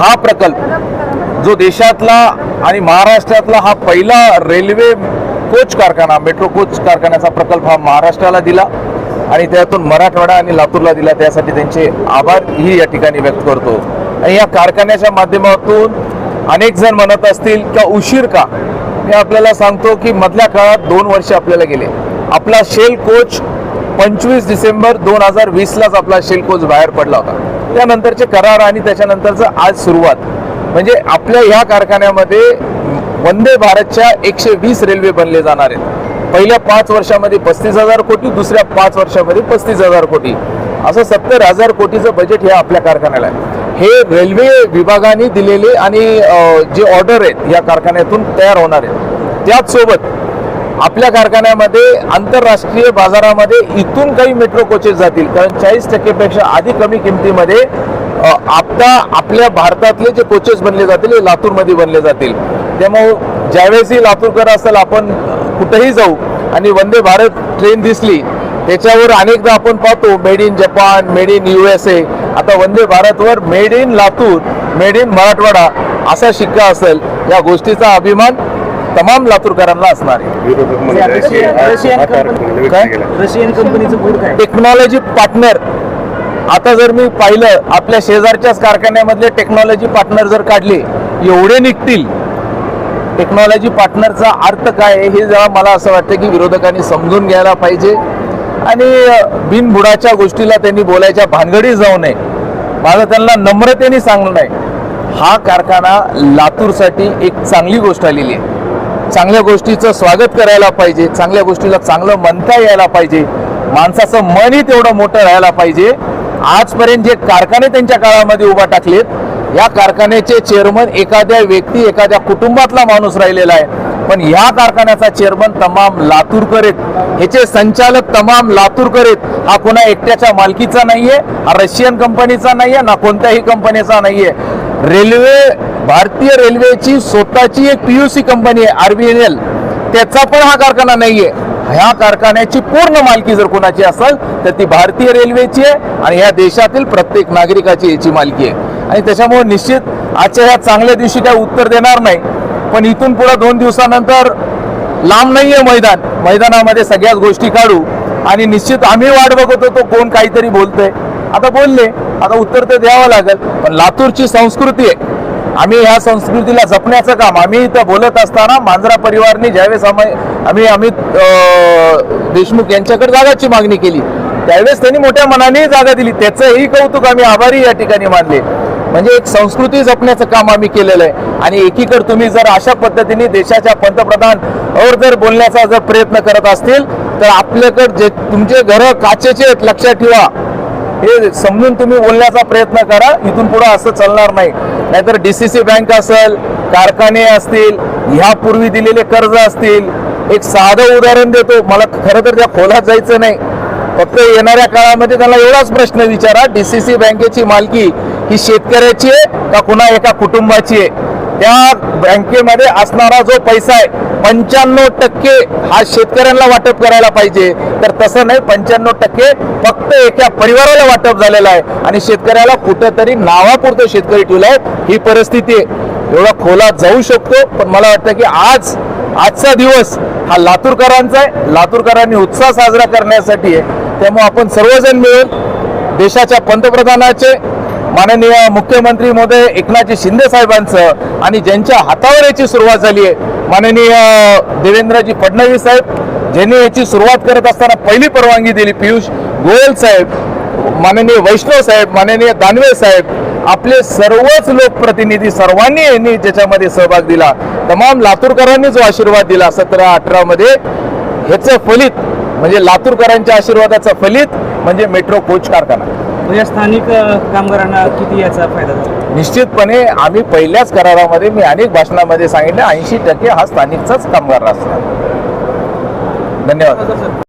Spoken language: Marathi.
हा प्रकल्प जो देशातला आणि महाराष्ट्रातला हा पहिला रेल्वे कोच कारखाना मेट्रो कोच कारखान्याचा प्रकल्प हा महाराष्ट्राला दिला आणि त्यातून मराठवाडा आणि लातूरला दिला. त्यासाठी त्यांचे आभारही या ठिकाणी व्यक्त करतो. आणि या कारखान्याच्या माध्यमातून अनेक जण म्हणत असतील का उशीर का? मी आपल्याला सांगतो की मधल्या काळात दोन वर्ष आपल्याला गेले. आपला शेल कोच पंचवीस डिसेंबर दोन हजार वीसलाच आपला शेल कोच बाहेर पडला होता. त्यानंतरचे करार आणि त्याच्यानंतरचं आज सुरुवात. म्हणजे आपल्या ह्या कारखान्यामध्ये वंदे भारतच्या एकशे वीस रेल्वे बनले जाणार आहेत. पहिल्या पाच वर्षामध्ये पस्तीस हजार कोटी दुसऱ्या पाच वर्षामध्ये पस्तीस हजार कोटी. असं सत्तर हजार कोटीचं बजेट हे आपल्या कारखान्याला आहे. हे रेल्वे विभागाने दिलेले आणि जे ऑर्डर आहेत या कारखान्यातून तयार होणार आहेत. त्याचसोबत आपल्या कारखान्यामध्ये आंतरराष्ट्रीय बाजारामध्ये इथून काही मेट्रो कोचेस जातील. कारण चाळीस टक्केपेक्षा अधिक कमी किमतीमध्ये आता आपल्या भारतातले जे कोचेस बनले जातील हे लातूरमध्ये बनले जातील. त्यामुळे ज्यावेळेसही लातूरकर असेल आपण कुठेही जाऊ आणि वंदे भारत ट्रेन दिसली त्याच्यावर अनेकदा आपण पाहतो made in Japan made in U S A आता वंदे भारतवर made in Latur made in Marathwada असा शिक्का असेल. या गोष्टीचा अभिमान तमाम लातूरकरांना असणार आहे. टेक्नॉलॉजी पार्टनर आता जर मी पाहिलं आपल्या शेजारच्याच कारखान्यामधले टेक्नॉलॉजी पार्टनर जर काढले एवढे निघतील. टेक्नॉलॉजी पार्टनरचा अर्थ काय हे जरा मला असं वाटतं की विरोधकांनी समजून घ्यायला पाहिजे. आणि बिनबुडाच्या गोष्टीला त्यांनी बोलायच्या भानगडी जाऊ नये. माझं त्यांना नम्रतेने सांगणं नाही हा कारखाना लातूरसाठी एक चांगली गोष्ट आलेली आहे. चांगल्या गोष्टीचं स्वागत करायला पाहिजे चांगल्या गोष्टीला चांगलं म्हणता यायला पाहिजे माणसाचं मनही तेवढं मोठं राहायला पाहिजे. आजपर्यंत जे कारखाने त्यांच्या काळामध्ये उभा टाकलेत या कारखान्याचे चेअरमन एखाद्या व्यक्ती एखाद्या कुटुंबातला माणूस राहिलेला आहे. पण ह्या कारखान्याचा चेअरमन तमाम लातूरकर आहेत. ह्याचे संचालक तमाम लातूरकर आहेत. हा कोणा एकट्याच्या मालकीचा नाहीये हा रशियन कंपनीचा नाहीये ना कोणत्याही कंपनीचा नाहीये. रेल्वे भारतीय रेल्वेची स्वतःची एक पी यू सी कंपनी आहे आरबीएनएल त्याचा पण हा कारखाना नाहीये. ह्या कारखान्याची पूर्ण मालकी जर कोणाची असेल तर ती भारतीय रेल्वेची आहे आणि ह्या देशातील प्रत्येक नागरिकाची याची मालकी आहे. आणि त्याच्यामुळे निश्चित आजच्या ह्या चांगल्या दिवशी काय उत्तर देणार नाही. पण इथून पुढे दोन दिवसानंतर लांब नाहीये मैदान. मैदानामध्ये सगळ्याच गोष्टी काढू. आणि निश्चित आम्ही वाट बघत होतो कोण काहीतरी बोलतंय. आता बोलले. आता उत्तर तर द्यावं लागेल. पण लातूरची संस्कृती आहे. आम्ही ह्या संस्कृतीला जपण्याचं काम आम्ही इथं बोलत असताना मांजरा परिवारने ज्यावेळेस आम्ही आम्ही अमित देशमुख यांच्याकडे जागाची मागणी केली. त्यावेळेस त्यांनी मोठ्या मनाने जागा दिली. त्याचंही कौतुक आम्ही आभारी या ठिकाणी मानले. म्हणजे एक संस्कृती जपण्याचं काम आम्ही केलेलं आहे. आणि एकीकडे तुम्ही जर अशा पद्धतीने देशाच्या पंतप्रधान और जर बोलण्याचा जर प्रयत्न करत असतील तर आपल्याकडे जे तुमचे घरं काचेचे आहेत लक्षात ठेवा. हे समजून तुम्ही बोलण्याचा प्रयत्न करा. इथून पुढे असं चालणार नाही. नाहीतर डी सी सी बँक असेल कारखाने असतील ह्यापूर्वी दिलेले कर्ज असतील. एक साधं उदाहरण देतो. मला खरं तर त्या खोलात जायचं नाही. फक्त येणाऱ्या काळामध्ये त्याला एवढाच प्रश्न विचारा. डीसीसी बँकेची मालकी ही शेतकऱ्याची आहे का कुणा एका कुटुंबाची आहे? त्या बँकेमध्ये असणारा जो पैसा आहे पंच्याण्णव टक्के हा शेतकऱ्यांना वाटप करायला पाहिजे. तर तसं नाही पंच्याण्णव टक्के फक्त एका परिवाराला वाटप झालेलं आहे. आणि शेतकऱ्याला कुठंतरी नावापुरतं शेतकरी ठेवलाय ही परिस्थिती आहे. एवढा खोलात जाऊ शकतो पण मला वाटतं की आज आजचा दिवस हा लातूरकरांचा आहे. लातूरकरांनी उत्साह साजरा करण्यासाठी आहे. त्यामुळे आपण सर्वजण मिळून देशाच्या पंतप्रधानाचे माननीय मुख्यमंत्री मोदय एकनाथजी शिंदे साहेबांचं आणि ज्यांच्या हातावर याची सुरुवात झाली आहे. माननीय देवेंद्रजी फडणवीस साहेब ज्यांनी याची सुरुवात करत असताना पहिली परवानगी दिली पियुष गोयल साहेब माननीय वैष्णव साहेब माननीय दानवे साहेब आपले सर्वच लोकप्रतिनिधी सर्वांनी यांनी ज्याच्यामध्ये सहभाग दिला. तमाम लातूरकरांनी जो आशीर्वाद दिला सतरा अठरा मध्ये. ह्याचं फलित म्हणजे लातूरकरांच्या आशीर्वादाचं फलित म्हणजे मेट्रो कोच कारखाना. म्हणजे स्थानिक कामगारांना किती याचा फायदा झाला? निश्चितपणे आम्ही पहिल्याच करारामध्ये मी अनेक भाषणामध्ये सांगितलं ऐंशी टक्के हा स्थानिकचाच कामगार असणार धन्यवाद.